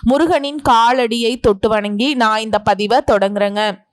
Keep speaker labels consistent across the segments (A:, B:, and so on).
A: முருகனின் காலடியை தொட்டு வணங்கி நான் இந்த பதிவை தொடங்குறேங்க.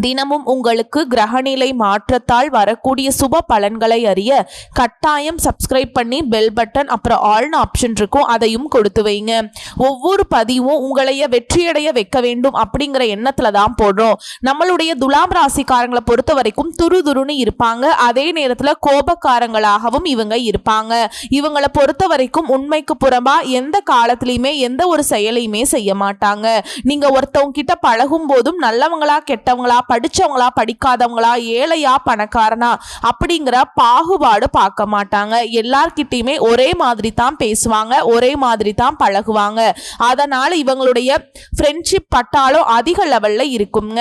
A: தினமும் உங்களுக்கு கிரகநிலை மாற்றத்தால் வரக்கூடிய சுப பலன்களை அறிய கட்டாயம் சப்ஸ்கிரைப் பண்ணி பெல் பட்டன் அப்புறம் ஆள்னு ஆப்ஷன் இருக்கும். அதையும் கொடுத்து வைங்க. ஒவ்வொரு பதிவும் உங்களைய வெற்றியடைய வைக்க வேண்டும் அப்படிங்கிற எண்ணத்துல தான் போடுறோம். நம்மளுடைய துலாம் ராசிக்காரங்களை பொறுத்த வரைக்கும் துரு துருன்னு இருப்பாங்க. அதே நேரத்துல கோபக்காரங்களாகவும் இவங்க இருப்பாங்க. இவங்களை பொறுத்த வரைக்கும் உண்மைக்கு புறம்பா எந்த காலத்திலையுமே எந்த ஒரு செயலையுமே செய்ய மாட்டாங்க. நீங்க ஒருத்தவங்க கிட்ட பழகும் போதும் நல்லவங்களா கெட்டவங்களா படிச்சவங்களா படிக்காதவங்களா ஏழையா பணக்காரனா அப்படிங்கிற பாகுபாடு பார்க்க மாட்டாங்க. எல்லார்கிட்டையுமே ஒரே மாதிரி தான் பேசுவாங்க ஒரே மாதிரி தான் பழகுவாங்க. அதனால இவங்களுடைய ஃப்ரெண்ட்ஷிப் பட்டாலும் அதிக லெவல்ல இருக்குங்க.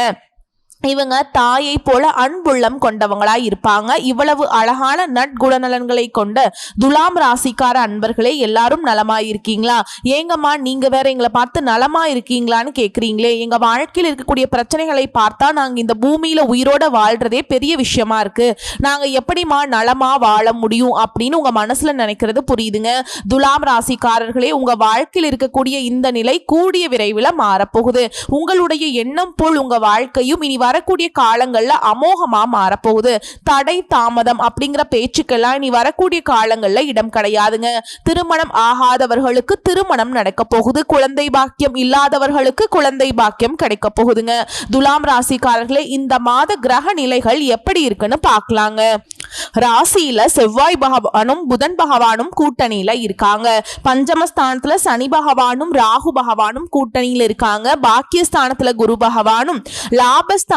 A: இவங்க தாயை போல அன்புள்ளம் கொண்டவங்களா இருப்பாங்க. இவ்வளவு அழகான நட்குணநலன்களை கொண்ட துலாம் ராசிக்கார அன்பர்களே எல்லாரும் நலமா இருக்கீங்களா ஏங்கம்மா நீங்க வேற எங்களை பார்த்து நலமா இருக்கீங்களான்னு கேக்குறீங்களே. எங்க வாழ்க்கையில் இருக்கக்கூடிய பிரச்சனைகளை பார்த்தா நாங்க இந்த பூமியில உயிரோட வாழ்றதே பெரிய விஷயமா இருக்கு. நாங்க எப்படிமா நலமா வாழ முடியும் அப்படின்னு உங்க மனசுல நினைக்கிறது புரியுதுங்க. துலாம் ராசிக்காரர்களே உங்க வாழ்க்கையில் இருக்கக்கூடிய இந்த நிலை கூடிய விரைவில் மாறப்போகுது. உங்களுடைய எண்ணம் போல் உங்க வாழ்க்கையும் இனி வரக்கூடிய காலங்களில் அமோகமாக மாறப்போகுது. தடை தாமதம் அப்படிங்கிற பேச்சுக்கெல்லாம் இனி வரக்கூடிய காலங்கள்ல இடம் கிடையாதுங்க. திருமணம் ஆகாதவர்களுக்கு திருமணம் நடக்க போகுது. குழந்தை பாக்கியம் இல்லாதவர்களுக்கு குழந்தை பாக்கியம் கிடைக்க போகுதுங்க. துலாம் ராசிக்காரர்களே இந்த மாத கிரக நிலைகள் எப்படி இருக்குன்னு பார்க்கலாங்க. ராசியில செவ்வாய் பகவானும் புதன் பகவானும் கூட்டணியில இருக்காங்க. பஞ்சமஸ்தானத்துல சனி பகவானும் ராகு பகவானும் கூட்டணியில இருக்காங்க. பாக்கியஸ்தானத்துல குரு பகவானும்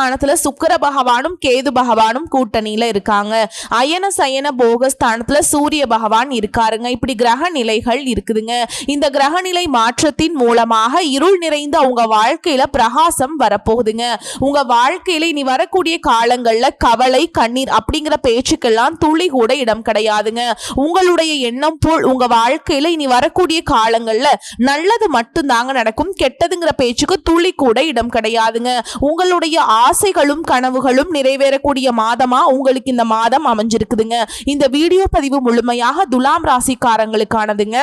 A: ஸ்தானத்துல சுக்கர பகவானும் கேது பகவானும் கூட்டணியில இருக்காங்க. அயன சயன போகஸ்தானத்துல சூரிய பகவான் இருக்காருங்க. இப்படி கிரக நிலைகள் இருக்குதுங்க. இந்த கிரகநிலை மாற்றத்தின் மூலமாக இருள் நிறைந்த உங்க வாழ்க்கையில பிரகாசம் வரப்போகுதுங்க. உங்க வாழ்க்கையில இனி வரக்கூடிய காலங்கள்ல கவலை கண்ணீர் அப்படிங்கிற பேச்சுக்கெல்லாம் துளி கூட இடம் கிடையாதுங்க. உங்களுடைய எண்ணம் போல் உங்க வாழ்க்கையில இனி வரக்கூடிய காலங்கள்ல நல்லது மட்டும்தாங்க நடக்கும். கெட்டதுங்கிற பேச்சுக்கு துளி கூட இடம் கிடையாதுங்க. உங்களுடைய ஆசை ஆசைகளும் கனவுகளும் நிறைவேறக்கூடிய மாதமா உங்களுக்கு இந்த மாதம் அமைஞ்சிருக்குதுங்க. இந்த வீடியோ பதிவு முழுமையாக துலாம் ராசிக்காரங்களுக்கானதுங்க.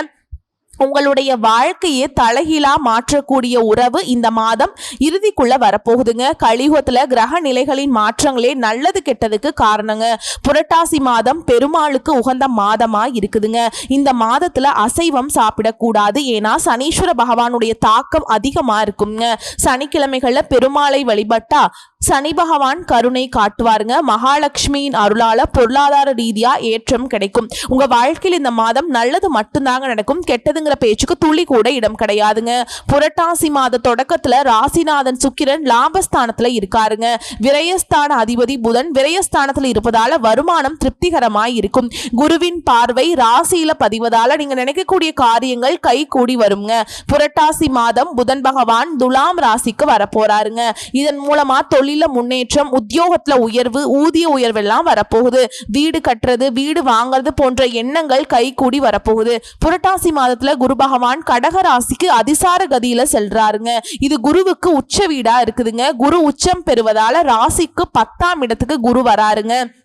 A: உங்களுடைய வாழ்க்கையை தலைகீழா மாற்றக்கூடிய உறவு இந்த மாதம் இறுதிக்குள்ள வரப்போகுதுங்க. கலியுகத்துல கிரக நிலைகளின் மாற்றங்களே நல்லது கெட்டதுக்கு காரணங்க. புரட்டாசி மாதம் பெருமாளுக்கு உகந்த மாதமா இருக்குதுங்க. இந்த மாதத்துல அசைவம் சாப்பிடக்கூடாது. ஏன்னா சனீஸ்வர பகவானுடைய தாக்கம் அதிகமா இருக்குங்க. சனிக்கிழமைகள்ல பெருமாளை வழிபட்டா சனி பகவான் கருணை காட்டுவாருங்க. மகாலட்சுமியின் அருளால பொருளாதார ரீதியா ஏற்றம் கிடைக்கும். உங்க வாழ்க்கையில் இந்த மாதம் நல்லது மட்டும்தாங்க நடக்கும். கெட்டது கெட்டதுங்கிற பேச்சுக்கு துளி கூட இடம் கிடையாதுங்க. புரட்டாசி மாத தொடக்கத்துல ராசிநாதன் சுக்கிரன் லாபஸ்தானத்துல இருக்காருங்க. விரயஸ்தான அதிபதி புதன் விரயஸ்தானத்துல இருப்பதால வருமானம் திருப்திகரமாய் இருக்கும். குருவின் பார்வை ராசியில பதிவதால நீங்க நினைக்கக்கூடிய காரியங்கள் கை கூடி வருங்க. புரட்டாசி மாதம் புதன் பகவான் துலாம் ராசிக்கு வரப்போறாருங்க. இதன் மூலமா தொழில முன்னேற்றம் உத்தியோகத்துல உயர்வு ஊதிய உயர்வெல்லாம் வரப்போகுது. வீடு கட்டுறது வீடு வாங்குறது போன்ற எண்ணங்கள் கை கூடி வரப்போகுது. புரட்டாசி மாதத்துல குரு பகவான் கடக ராசிக்கு அதிசார கதியில செல்றாருங்க. இது குருவுக்கு உச்ச வீடா இருக்குதுங்க. குரு உச்சம் பெறுவதால ராசிக்கு பத்தாம் இடத்துக்கு குரு வராருங்க.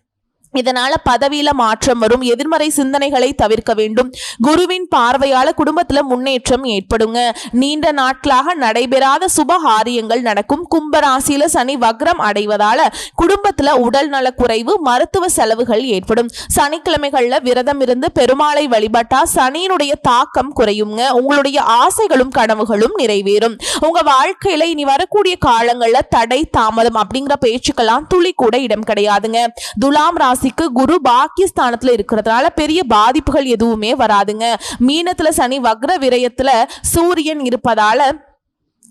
A: இதனால பதவியில மாற்றம் வரும். எதிர்மறை சிந்தனைகளை தவிர்க்க வேண்டும். குருவின் பார்வையால குடும்பத்துல முன்னேற்றம் ஏற்படுங்க. நீண்ட நாட்களாக நடைபெறாத சுப காரியங்கள் நடக்கும். கும்பராசியில சனி வக்ரம் அடைவதால குடும்பத்துல உடல் நலக்குறைவு மருத்துவ செலவுகள் ஏற்படும். சனிக்கிழமைகள்ல விரதம் இருந்து பெருமாளை வழிபட்டா சனியினுடைய தாக்கம் குறையுங்க. உங்களுடைய ஆசைகளும் கனவுகளும் நிறைவேறும். உங்க வாழ்க்கையில இனி வரக்கூடிய காலங்கள்ல தடை தாமதம் அப்படிங்கிற பேச்சுக்கெல்லாம் துளி கூட இடம் கிடையாதுங்க. துலாம் ராசிக்கு குரு பாக்கியஸ்தானத்துல இருக்கிறதுனால பெரிய பாதிப்புகள் எதுவுமே வராதுங்க. மீனத்துல சனி வக்ர விரயத்துல சூரியன் இருப்பதால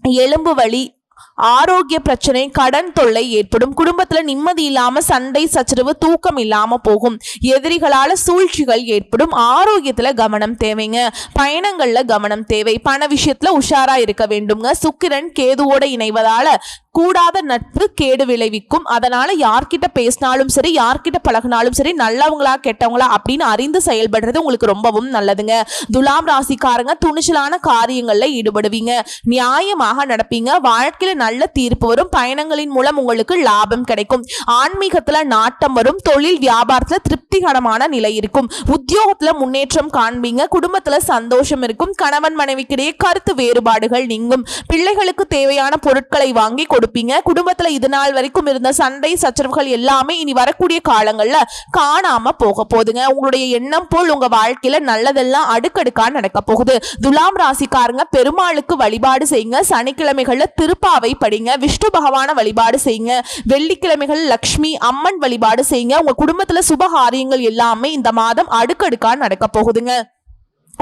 A: எலும்பு வலி ஆரோக்கிய பிரச்சனை கடன் தொல்லை ஏற்படும் குடும்பத்துல நிம்மதி இல்லாம சண்டை சச்சரவு தூக்கம் இல்லாம போகும். எதிரிகளால சூழ்ச்சிகள் ஏற்படும். ஆரோக்கியத்துல கவனம் தேவைங்க. பயணங்கள்ல கவனம் தேவை. பண விஷயத்துல உஷாரா இருக்க வேண்டுங்க சுக்கிரன் கேதுவோட இணைவதால கூடாத நட்பு கேடு விளைவிக்கும். அதனால யார்கிட்ட பேசினாலும் சரி யார்கிட்ட பழகினாலும் சரி நல்லவங்களா கெட்டவங்களா அப்படின்னு அறிந்து செயல்படுறது உங்களுக்கு ரொம்பவும் நல்லதுங்க. துலாம் ராசிக்காரங்க துணிச்சலான காரியங்கள்ல ஈடுபடுவீங்க. நியாயமாக நடப்பீங்க. வாழ்க்கையில் வாழ்க்கையில நல்ல தீர்ப்பு வரும். பயணங்களின் மூலம் உங்களுக்கு லாபம் கிடைக்கும். ஆன்மீகத்துல நாட்டம் வரும். தொழில் வியாபாரத்துல திருப்திகரமான நிலை இருக்கும். உத்தியோகத்துல முன்னேற்றம் காண்பீங்க. குடும்பத்துல சந்தோஷம் இருக்கும். கணவன் மனைவிக்கிடையே கருத்து வேறுபாடுகள் நீங்கும். பிள்ளைகளுக்கு தேவையான பொருட்களை வாங்கி கொடுப்பீங்க. குடும்பத்துல இது நாள் வரைக்கும் இருந்த சண்டை சச்சரவுகள் எல்லாமே இனி வரக்கூடிய காலங்கள்ல காணாம போக போதுங்க உங்களுடைய எண்ணம் போல் உங்க வாழ்க்கையில நல்லதெல்லாம் அடுக்கடுக்கா நடக்க போகுது. துலாம் ராசிக்காரங்க பெருமாளுக்கு வழிபாடு செய்யுங்க. சனிக்கிழமைகள்ல திருப்பா திருப்பாவை படிங்க விஷ்ணு பகவான வழிபாடு செய்யுங்க வெள்ளிக்கிழமைகள் லக்ஷ்மி அம்மன் வழிபாடு செய்யுங்க உங்க குடும்பத்துல சுபகாரியங்கள் எல்லாமே இந்த மாதம் அடுக்கடுக்கா நடக்க போகுதுங்க.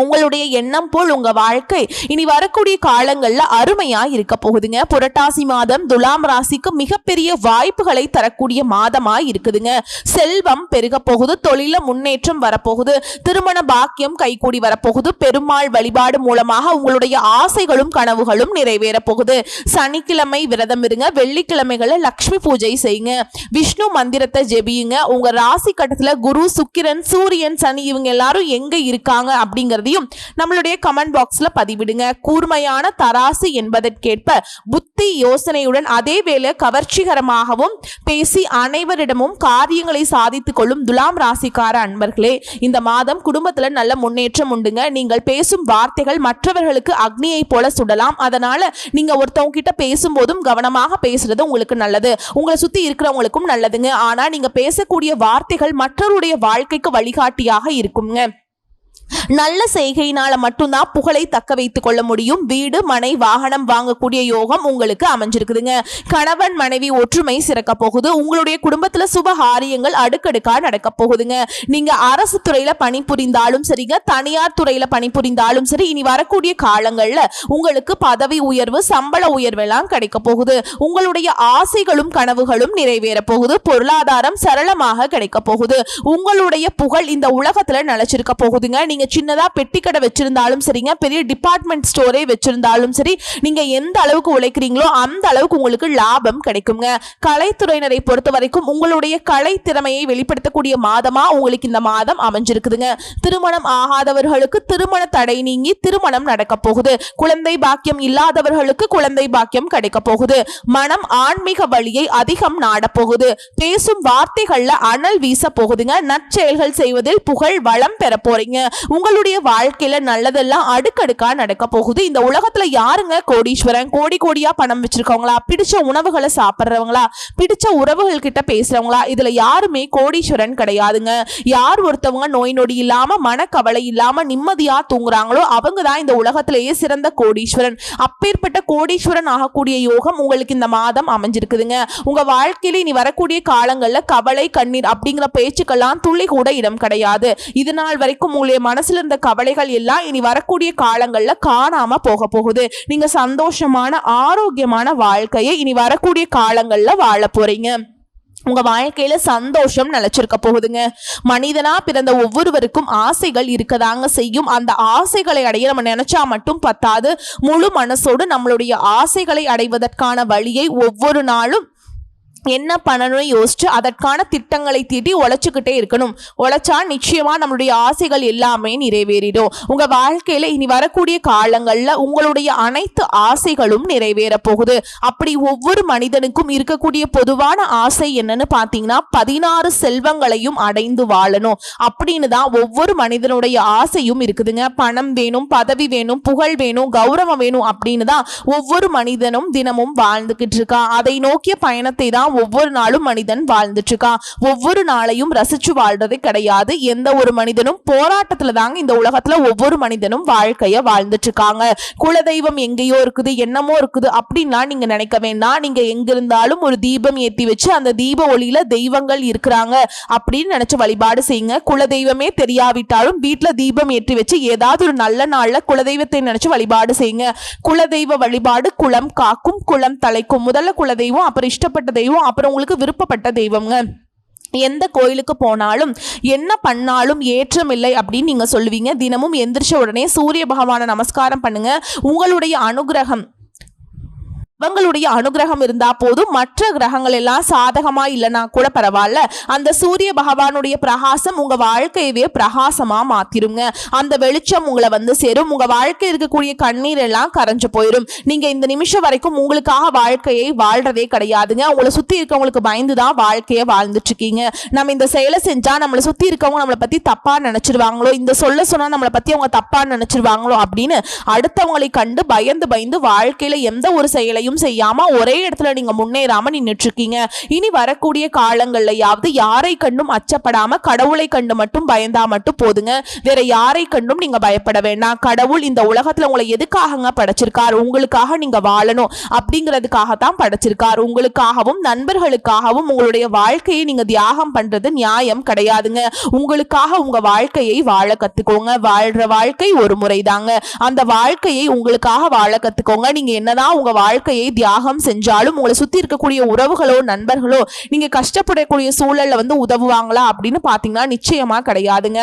A: உங்களுடைய எண்ணம் போல் உங்க வாழ்க்கை இனி வரக்கூடிய காலங்கள்ல அருமையா இருக்க போகுதுங்க. புரட்டாசி மாதம் துலாம் ராசிக்கு மிகப்பெரிய வாய்ப்புகளை தரக்கூடிய மாதமா இருக்குதுங்க. செல்வம் பெருக போகுது தொழில முன்னேற்றம் வரப்போகுது திருமண பாக்கியம் கைகூடி வரப்போகுது பெருமாள் வழிபாடு மூலமாக உங்களுடைய ஆசைகளும் கனவுகளும் நிறைவேற போகுது. சனிக்கிழமை விரதம் இருங்க வெள்ளிக்கிழமைகளை லக்ஷ்மி பூஜை செய்யுங்க. விஷ்ணு மந்திரத்தை ஜெபியுங்க. உங்க ராசி கட்டத்துல குரு சுக்கிரன் சூரியன் சனி இவங்க எல்லாரும் எங்க இருக்காங்க அப்படிங்கறது அப்படிங்கறதையும் நம்மளுடைய கமெண்ட் பாக்ஸ்ல பதிவிடுங்க. கூர்மையான தராசு என்பதற்கேற்ப புத்தி யோசனையுடன் அதே வேளை கவர்ச்சிகரமாகவும் பேசி அனைவரிடமும் காரியங்களை சாதித்துக் கொள்ளும் துலாம் ராசிக்கார அன்பர்களே இந்த மாதம் குடும்பத்துல நல்ல முன்னேற்றம் உண்டுங்க. நீங்கள் பேசும் வார்த்தைகள் மற்றவர்களுக்கு அக்னியை போல சுடலாம். அதனால நீங்க ஒருத்தவங்க கிட்ட பேசும்போதும் கவனமாக பேசுறது உங்களுக்கு நல்லது. உங்களை சுத்தி இருக்கிறவங்களுக்கும் நல்லதுங்க. ஆனா நீங்க பேசக்கூடிய வார்த்தைகள் மற்றவருடைய வாழ்க்கைக்கு வழிகாட்டியாக இருக்குங்க. நல்ல செய்கையினால மட்டும்தான் புகழை தக்க வைத்துக் கொள்ள முடியும். வீடு மனை வாகனம் வாங்கக்கூடிய யோகம் உங்களுக்கு அமைஞ்சிருக்குதுங்க. கணவன் மனைவி ஒற்றுமை சிறக்க போகுது. உங்களுடைய குடும்பத்துல சுபகாரியங்கள் அடுக்கடுக்கா நடக்க போகுதுங்க. நீங்க அரசு துறையில பணிபுரிந்தாலும் சரிங்க. தனியார் துறையில பணிபுரிந்தாலும் சரி இனி வரக்கூடிய காலங்கள்ல உங்களுக்கு பதவி உயர்வு சம்பள உயர்வு எல்லாம் கிடைக்க போகுது. உங்களுடைய ஆசைகளும் கனவுகளும் நிறைவேற போகுது. பொருளாதாரம் சரளமாக கிடைக்க போகுது. உங்களுடைய புகழ் இந்த உலகத்துல நிலைச்சிருக்க போகுதுங்க. நீங்க சின்னதா பெட்டி கடை வச்சிருந்தாலும் சரிங்க பெரிய டிபார்ட்மெண்ட் ஸ்டோரே வச்சிருந்தாலும் சரி நீங்க எந்த அளவுக்கு உழைக்கிறீங்களோ அந்த அளவுக்கு உங்களுக்கு லாபம் கிடைக்குங்க. கலைத்துறையினரை பொறுத்த வரைக்கும் உங்களுடைய கலை திறமையை வெளிப்படுத்தக்கூடிய மாதமா உங்களுக்கு இந்த மாதம் அமைஞ்சிருக்குதுங்க. திருமணம் ஆகாதவர்களுக்கு திருமண தடை நீங்கி திருமணம் நடக்க போகுது. குழந்தை பாக்கியம் இல்லாதவர்களுக்கு குழந்தை பாக்கியம் கிடைக்க போகுது. மனம் ஆன்மீக வழியை அதிகம் நாடப்போகுது பேசும் வார்த்தைகள்ல அனல் வீச போகுதுங்க. நற்செயல்கள் செய்வதில் புகழ் வளம் பெற போறீங்க. உங்களுடைய வாழ்க்கையில நல்லதெல்லாம் அடுக்கடுக்கா நடக்க போகுது. இந்த உலகத்துல யாருங்க கோடீஸ்வரன்? கோடி கோடியா பணம் வச்சிருக்கவங்களா? பிடிச்ச உணவுகளை சாப்பிட்றவங்களா? பிடிச்ச உறவுகள் கிட்ட பேசுறவங்களா? இதுல யாருமே கோடீஸ்வரன் கிடையாதுங்க. யார் ஒருத்தவங்க நோய் நொடி இல்லாம மனக்கவலை இல்லாம நிம்மதியா தூங்குறாங்களோ அவங்க தான் இந்த உலகத்திலேயே சிறந்த கோடீஸ்வரன். அப்பேற்பட்ட கோடீஸ்வரன் ஆகக்கூடிய யோகம் உங்களுக்கு இந்த மாதம் அமைஞ்சிருக்குதுங்க. உங்க வாழ்க்கையில இனி வரக்கூடிய காலங்கள்ல கவலை கண்ணீர் அப்படிங்கிற பேச்சுக்கெல்லாம் துளி கூட இடம் கிடையாது. இது நாள் வரைக்கும் உங்களுடைய மனசுல இருந்த கவலைகள் எல்லாம் இனி வரக்கூடிய காலங்கள்ல காணாம போக போகுது. நீங்க சந்தோஷமான ஆரோக்கியமான வாழ்க்கையை இனி வரக்கூடிய காலங்கள்ல வாழ போறீங்க. உங்க வாழ்க்கையில சந்தோஷம் நிலைச்சிருக்க போகுதுங்க. மனிதனா பிறந்த ஒவ்வொருவருக்கும் ஆசைகள் இருக்கதாங்க செய்யும். அந்த ஆசைகளை அடைய நம்ம நினைச்சா மட்டும் பத்தாது. முழு மனசோடு நம்மளுடைய ஆசைகளை அடைவதற்கான வழியை ஒவ்வொரு நாளும் என்ன பண்ணணும்னு யோசிச்சு அதற்கான திட்டங்களை தீட்டி உழைச்சிக்கிட்டே இருக்கணும். உழைச்சா நிச்சயமா நம்மளுடைய ஆசைகள் எல்லாமே நிறைவேறிடும். உங்க வாழ்க்கையில இனி வரக்கூடிய காலங்கள்ல உங்களுடைய அனைத்து ஆசைகளும் நிறைவேற போகுது. அப்படி ஒவ்வொரு மனிதனுக்கும் இருக்கக்கூடிய பொதுவான ஆசை என்னன்னு பாத்தீங்கன்னா பதினாறு செல்வங்களையும் அடைந்து வாழணும். அப்படின்னு தான் ஒவ்வொரு மனிதனுடைய ஆசையும் இருக்குதுங்க. பணம் வேணும் பதவி வேணும் புகழ் வேணும் கௌரவம் வேணும் அப்படின்னு தான் ஒவ்வொரு மனிதனும் தினமும் வாழ்ந்துகிட்டு இருக்கான் அதை நோக்கிய பயணத்தை தான் ஒவ்வொரு நாளும் மனிதன் வாழ்ந்துட்டு இருக்கான் ஒவ்வொரு நாளையும் ரசிச்சு வாழ்றதே கிடையாது. எந்த ஒரு மனிதனும் போராட்டத்துல தாங்க இந்த உலகத்துல ஒவ்வொரு மனிதனும் வாழ்க்கைய வாழ்ந்துட்டு இருக்காங்க குலதெய்வம் எங்கேயோ இருக்குது என்னமோ இருக்குது அப்படின்னா நீங்க நினைக்க வேண்டாம். நீங்க எங்கிருந்தாலும் ஒரு தீபம் ஏத்தி வச்சு அந்த தீப ஒளியில தெய்வங்கள் இருக்கிறாங்க அப்படின்னு நினைச்சு வழிபாடு செய்யுங்க. குலதெய்வமே தெரியாவிட்டாலும் வீட்டுல தீபம் ஏற்றி வச்சு ஏதாவது ஒரு நல்ல நாள்ல குலதெய்வத்தை நினைச்சு வழிபாடு செய்யுங்க. குலதெய்வ வழிபாடு குலம் காக்கும் குலம் தலைக்கும். முதல்ல குலதெய்வம் அப்புறம் இஷ்டப்பட்ட தெய்வம் அப்புறம் உங்களுக்கு விருப்பப்பட்ட தெய்வம்ங்க எந்த கோயிலுக்கு போனாலும் என்ன பண்ணாலும் ஏற்றமில்லை அப்படின்னு நீங்கள் சொல்லுவீங்க. தினமும் எந்திரிச்ச உடனே சூரிய பகவானை நமஸ்காரம் பண்ணுங்கள் உங்களுடைய அனுகிரகம் அவங்களுடைய அனுகிரகம் இருந்தா போதும். மற்ற கிரகங்கள் எல்லாம் சாதகமா இல்லைன்னா கூட பரவாயில்ல. அந்த சூரிய பகவானுடைய பிரகாசம் உங்க வாழ்க்கையவே பிரகாசமா மாத்திருங்க. அந்த வெளிச்சம் உங்களை வந்து சேரும். உங்க வாழ்க்கை இருக்கக்கூடிய கண்ணீர் எல்லாம் கரைஞ்சு போயிடும் நீங்க இந்த நிமிஷம் வரைக்கும் உங்களுக்காக வாழ்க்கையை வாழ்றதே கிடையாதுங்க. உங்களை சுத்தி இருக்கவங்களுக்கு பயந்து தான் வாழ்க்கையை வாழ்ந்துட்டு இருக்கீங்க. நம்ம இந்த செயலை செஞ்சா நம்மளை சுத்தி இருக்கவங்க நம்மளை பத்தி தப்பா நினைச்சிருவாங்களோ இந்த சொல்ல சொன்னா நம்மளை பத்தி அவங்க தப்பா நினைச்சிருவாங்களோ அப்படின்னு அடுத்தவங்களை கண்டு பயந்து பயந்து வாழ்க்கையில எந்த ஒரு செயலையும் செய்யாம ஒரே இடத்துல நீங்க முன்னேறாம நின்னுட்டு இருக்கீங்க இனி வரக்கூடிய காலங்கள்லயாவது யாரை கண்டும் அச்சப்படாம கடவுளை கண்டு மட்டும் பயந்தா மட்டும் போதுங்க. வேற யாரை கண்டும் நீங்க பயப்பட வேண்டாம் கடவுள் இந்த உலகத்துல உங்களை எதுக்காகங்க படைச்சிருக்கார்? உங்களுக்காக நீங்க வாழணும் அப்படிங்கிறதுக்காக தான் படைச்சிருக்கார். உங்களுக்காகவும் நண்பர்களுக்காகவும் உங்களுடைய வாழ்க்கையை நீங்க தியாகம் பண்றது நியாயம் கிடையாதுங்க. உங்களுக்காக உங்க வாழ்க்கையை வாழ கத்துக்கோங்க. வாழ்ற வாழ்க்கை ஒரு முறைதாங்க. அந்த வாழ்க்கையை உங்களுக்காக வாழ கத்துக்கோங்க. நீங்க என்னதான் உங்க வாழ்க்கையை தியாகம் செஞ்சாலும் உங்களை சுற்றி இருக்கக்கூடிய உறவுகளோ நண்பர்களோ நீங்கள் கஷ்டப்படக்கூடிய சூழல்ல வந்து உதவுவாங்களா அப்படின்னு பார்த்தீங்கன்னா நிச்சயமாக கிடையாதுங்க.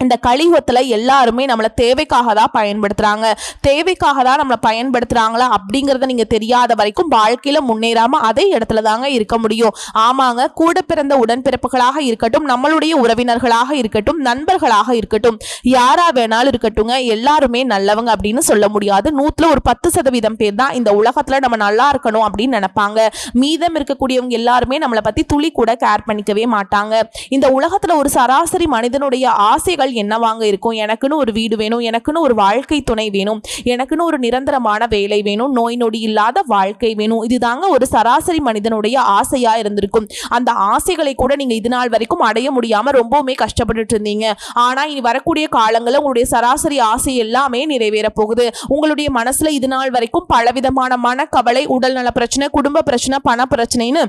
A: இந்த கலியுகத்தில் எல்லாருமே நம்மளை தேவைக்காக தான் பயன்படுத்துகிறாங்க தேவைக்காக தான் நம்மளை பயன்படுத்துகிறாங்களா அப்படிங்கிறத நீங்கள் தெரியாத வரைக்கும் வாழ்க்கையில் முன்னேறாமல் அதே இடத்துல தாங்க இருக்க முடியும். ஆமாங்க கூட பிறந்த உடன்பிறப்புகளாக இருக்கட்டும் நம்மளுடைய உறவினர்களாக இருக்கட்டும் நண்பர்களாக இருக்கட்டும் யாராக வேணாலும் இருக்கட்டுங்க எல்லாருமே நல்லவங்க அப்படின்னு சொல்ல முடியாது. நூற்றில் ஒரு பத்து சதவீதம் பேர் தான் இந்த உலகத்தில் நம்ம நல்லா இருக்கணும் அப்படின்னு நினைப்பாங்க. மீதம் இருக்கக்கூடியவங்க எல்லாருமே நம்மளை பற்றி துளி கூட கேர் பண்ணிக்கவே மாட்டாங்க. இந்த உலகத்தில் ஒரு சராசரி மனிதனுடைய ஆசைகள் என்னவாங்க இருக்கும்? எனக்குன்னு ஒரு வீடு வேணும். எனக்குன்னு ஒரு வாழ்க்கை துணை வேணும். எனக்குன்னு ஒரு நிரந்தரமான வேலை வேணும். நோய் நொடி இல்லாத வாழ்க்கை வேணும். இதுதாங்க ஒரு சராசரி மனிதனுடைய ஆசையாக இருந்திருக்கும். அந்த ஆசைகளை கூட நீங்க இது நாள் வரைக்கும் அடைய முடியாமல் ரொம்பவுமே கஷ்டப்பட்டுட்டு இருந்தீங்க ஆனால் இனி வரக்கூடிய காலங்களில் உங்களுடைய சராசரி ஆசை எல்லாமே நிறைவேற போகுது. உங்களுடைய மனசுல இது நாள் வரைக்கும் பலவிதமான மனக்கவலை உடல்நல பிரச்சனை குடும்ப பிரச்சனை பண பிரச்சனைன்னு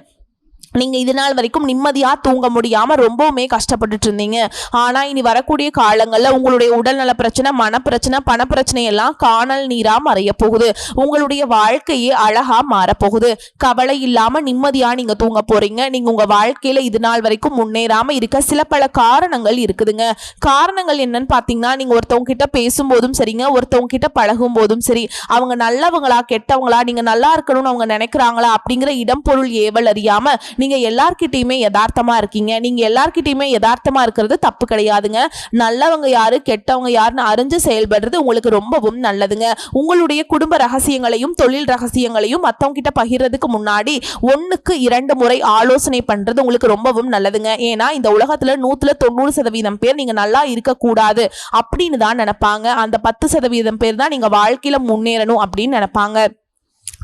A: நீங்கள் இது நாள் வரைக்கும் நிம்மதியாக தூங்க முடியாமல் ரொம்பவுமே கஷ்டப்பட்டுட்டு இருந்தீங்க. ஆனால் இனி வரக்கூடிய காலங்களில் உங்களுடைய உடல்நல பிரச்சனை மனப்பிரச்சனை பணப்பிரச்சனை எல்லாம் காணல் நீராக மறைய போகுது. உங்களுடைய வாழ்க்கையே அழகாக மாறப்போகுது. கவலை இல்லாமல் நிம்மதியாக நீங்கள் தூங்க போகிறீங்க நீங்கள் உங்கள் வாழ்க்கையில் இது நாள் வரைக்கும் முன்னேறாமல் இருக்க சில பல காரணங்கள் இருக்குதுங்க. காரணங்கள் என்னன்னு பார்த்தீங்கன்னா நீங்கள் ஒருத்தவங்க கிட்ட பேசும்போதும் சரிங்க ஒருத்தவங்க கிட்ட பழகும் போதும் சரி. அவங்க நல்லவங்களா கெட்டவங்களா நீங்கள் நல்லா இருக்கணும்னு அவங்க நினைக்கிறாங்களா அப்படிங்கிற இடம் பொருள் ஏவல் அறியாமல் நீங்கள் எல்லார்கிட்டையுமே யதார்த்தமாக இருக்கீங்க. நீங்கள் எல்லார்கிட்டையுமே யதார்த்தமாக இருக்கிறது தப்பு கிடையாதுங்க. நல்லவங்க யாரு கெட்டவங்க யாருன்னு அறிஞ்சு செயல்படுறது உங்களுக்கு ரொம்பவும் நல்லதுங்க. உங்களுடைய குடும்ப ரகசியங்களையும் தொழில் ரகசியங்களையும் மற்றவங்க கிட்ட பகிர்றதுக்கு முன்னாடி ஒன்றுக்கு இரண்டு முறை ஆலோசனை பண்ணுறது உங்களுக்கு ரொம்பவும் நல்லதுங்க. ஏன்னா இந்த உலகத்தில் நூற்றில் தொண்ணூறு சதவீதம் பேர் நீங்கள் நல்லா இருக்கக்கூடாது அப்படின்னு தான் நினைப்பாங்க. அந்த பத்து சதவீதம் பேர் தான் நீங்கள் வாழ்க்கையில் முன்னேறணும் அப்படின்னு நினைப்பாங்க.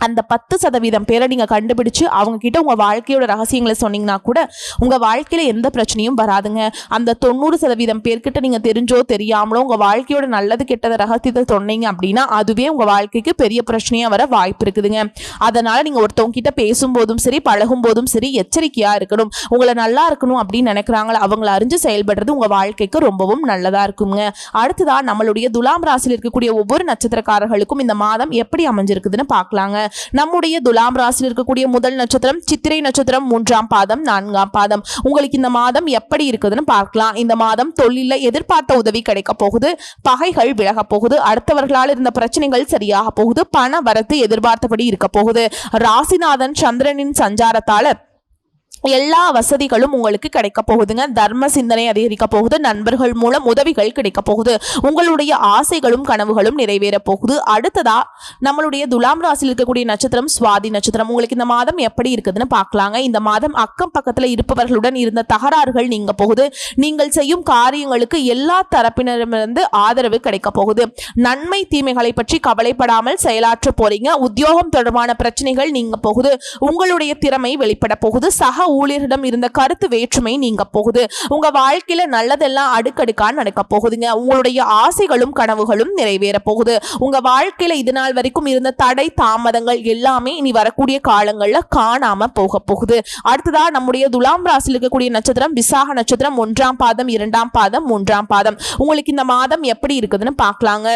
A: அந்த பத்து சதவீதம் பேரை நீங்கள் கண்டுபிடிச்சு அவங்க கிட்ட உங்கள் வாழ்க்கையோட ரகசியங்களை சொன்னீங்கன்னா கூட உங்கள் வாழ்க்கையில் எந்த பிரச்சனையும் வராதுங்க. அந்த தொண்ணூறு சதவீதம் பேர்கிட்ட நீங்கள் தெரிஞ்சோ தெரியாமலோ உங்கள் வாழ்க்கையோட நல்லது கெட்டத ரகசியத்தை சொன்னீங்க அப்படின்னா அதுவே உங்கள் வாழ்க்கைக்கு பெரிய பிரச்சனையாக வர வாய்ப்பு இருக்குதுங்க. அதனால் நீங்கள் ஒருத்தவங்க கிட்ட பேசும்போதும் சரி பழகும் போதும் சரி எச்சரிக்கையாக இருக்கணும். உங்களை நல்லா இருக்கணும் அப்படின்னு நினைக்கிறாங்களா அவங்கள அறிஞ்சு செயல்படுறது உங்கள் வாழ்க்கைக்கு ரொம்பவும் நல்லதாக இருக்குங்க. அடுத்ததான் நம்மளுடைய துலாம் ராசியில் இருக்கக்கூடிய ஒவ்வொரு நட்சத்திரக்காரர்களுக்கும் இந்த மாதம் எப்படி அமைஞ்சிருக்குதுன்னு பார்க்கலாங்க. நம்முடைய துலாம் ராசியில் இருக்கக்கூடிய முதல் நட்சத்திரம் சித்திரை நட்சத்திரம் மூன்றாம் பாதம் நான்காம் பாதம். உங்களுக்கு இந்த மாதம் எப்படி இருக்குதுன்னு பார்க்கலாம். இந்த மாதம் தொழில எதிர்பார்த்த உதவி கிடைக்க போகுது. பகைகள் விலக போகுது. அடுத்தவர்களால் இருந்த பிரச்சனைகள் சரியாக போகுது. பண வரத்து எதிர்பார்த்தபடி இருக்க போகுது. ராசிநாதன் சந்திரனின் சஞ்சாரத்தால எல்லா வசதிகளும் உங்களுக்கு கிடைக்க போகுதுங்க. தர்ம சிந்தனை அதிகரிக்க போகுது. நண்பர்கள் மூலம் உதவிகள் கிடைக்க போகுது. உங்களுடைய ஆசைகளும் கனவுகளும் நிறைவேற போகுது. அடுத்ததா நம்மளுடைய துலாம் ராசியில் இருக்கக்கூடிய நட்சத்திரம் சுவாதி நட்சத்திரம். உங்களுக்கு இந்த மாதம் எப்படி இருக்குதுன்னு பார்க்கலாங்க. இந்த மாதம் அக்கம் பக்கத்தில் இருப்பவர்களுடன் இருந்த தகராறுகள் நீங்க போகுது. நீங்கள் செய்யும் காரியங்களுக்கு எல்லா தரப்பினரிடமிருந்து ஆதரவு கிடைக்க போகுது. நன்மை தீமைகளை பற்றி கவலைப்படாமல் செயலாற்ற போறீங்க. உத்தியோகம் தொடர்பான பிரச்சனைகள் நீங்க போகுது. உங்களுடைய திறமை வெளிப்பட போகுது. சக ஊழியரிடம் இருந்த கருத்து வேற்றுமை நீங்க போகுது. உங்க வாழ்க்கையில நல்லதெல்லாம் அடுக்கடுக்கா நடக்க போகுதுங்க. உங்களுடைய ஆசைகளும் கனவுகளும் நிறைவேற போகுது. உங்க வாழ்க்கையில இது நாள் வரைக்கும் இருந்த தடை தாமதங்கள் எல்லாமே இனி வரக்கூடிய காலங்கள்ல காணாம போக போகுது. அடுத்ததா நம்முடைய துலாம் ராசியில் இருக்கக்கூடிய நட்சத்திரம் விசாக நட்சத்திரம் ஒன்றாம் பாதம் இரண்டாம் பாதம் மூன்றாம் பாதம். உங்களுக்கு இந்த மாதம் எப்படி இருக்குதுன்னு பார்க்கலாங்க.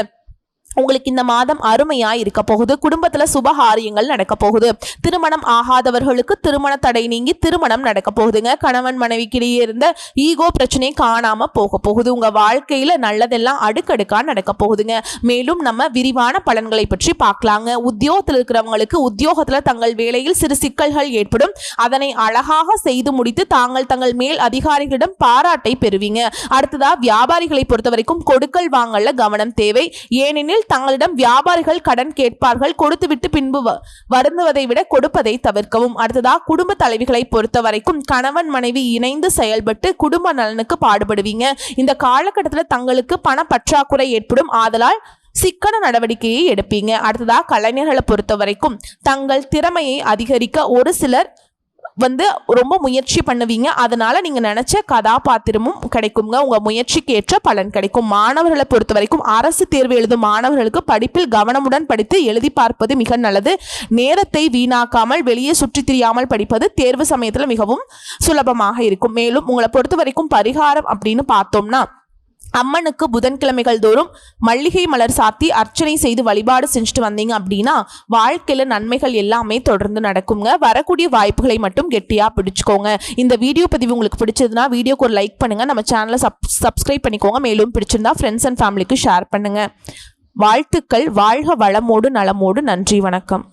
A: உங்களுக்கு இந்த மாதம் அருமையாக இருக்க போகுது. குடும்பத்தில் சுபகாரியங்கள் நடக்க போகுது. திருமணம் ஆகாதவர்களுக்கு திருமண தடை நீங்கி திருமணம் நடக்க போகுதுங்க. கணவன் மனைவிக்கிடையே இருந்த ஈகோ பிரச்சனை காணாமல் போக போகுது. உங்கள் வாழ்க்கையில் நல்லதெல்லாம் அடுக்கடுக்காக நடக்க போகுதுங்க. மேலும் நம்ம விரிவான பலன்களை பற்றி பார்க்கலாங்க. உத்தியோகத்தில் இருக்கிறவங்களுக்கு உத்தியோகத்தில் தங்கள் வேலையில் சிறு சிக்கல்கள் ஏற்படும். அதனை அழகாக செய்து முடித்து தாங்கள் தங்கள் மேல் அதிகாரிகளிடம் பாராட்டை பெறுவீங்க. அடுத்ததாக வியாபாரிகளை பொறுத்த வரைக்கும் கொடுக்கல் வாங்கல கவனம் தேவை. ஏனெனில் தங்களிடம் வியாபாரிகள் கடன் கேட்பார்கள் கொடுத்துவிட்டு பின்பு வ- வருந்துவதை விட கொடுப்பதை தவிர்க்கவும். அடுத்ததா குடும்ப தலைவிகளை பொறுத்த வரைக்கும் கணவன் மனைவி இணைந்து செயல்பட்டு குடும்ப நலனுக்கு பாடுபடுவீங்க. இந்த காலகட்டத்தில் தங்களுக்கு பண பற்றாக்குறை ஏற்படும். ஆதலால் சிக்கன நடவடிக்கையை எடுப்பீங்க. அடுத்ததா கலைஞர்களை பொறுத்த வரைக்கும் தங்கள் திறமையை அதிகரிக்க ஒரு சிலர் வந்து ரொம்ப முயற்சி பண்ணுவீங்க. அதனால நீங்க நினைச்ச கதாபாத்திரமும் கிடைக்குங்க. உங்க முயற்சிக்கு ஏற்ற பலன் கிடைக்கும். மாணவர்களை பொறுத்த வரைக்கும் அரசு தேர்வு எழுதும் மாணவர்களுக்கு படிப்பில் கவனமுடன் படித்து எழுதி பார்ப்பது மிக நல்லது. நேரத்தை வீணாக்காமல் வெளியே சுற்றி திரியாமல் படிப்பது தேர்வு சமயத்தில் மிகவும் சுலபமாக இருக்கும். மேலும் உங்களை பொறுத்த வரைக்கும் பரிகாரம் அப்படின்னு பார்த்தோம்னா அம்மனுக்கு புதன்கிழமைகள் தோறும் மல்லிகை மலர் சாத்தி அர்ச்சனை செய்து வழிபாடு செஞ்சுட்டு வந்தீங்க அப்படின்னா வாழ்க்கையில் நன்மைகள் எல்லாமே தொடர்ந்து நடக்குங்க. வரக்கூடிய வாய்ப்புகளை மட்டும் கெட்டியாக பிடிச்சிக்கோங்க. இந்த வீடியோ பதிவு உங்களுக்கு பிடிச்சதுன்னா வீடியோக்கு ஒரு லைக் பண்ணுங்கள் நம்ம சேனலை சப் சப்ஸ்கிரைப் பண்ணிக்கோங்க. மேலும் பிடிச்சிருந்தா ஃப்ரெண்ட்ஸ் அண்ட் ஃபேமிலிக்கு ஷேர் பண்ணுங்கள் வாழ்த்துக்கள். வாழ்க வளமோடு நலமோடு. நன்றி. வணக்கம்.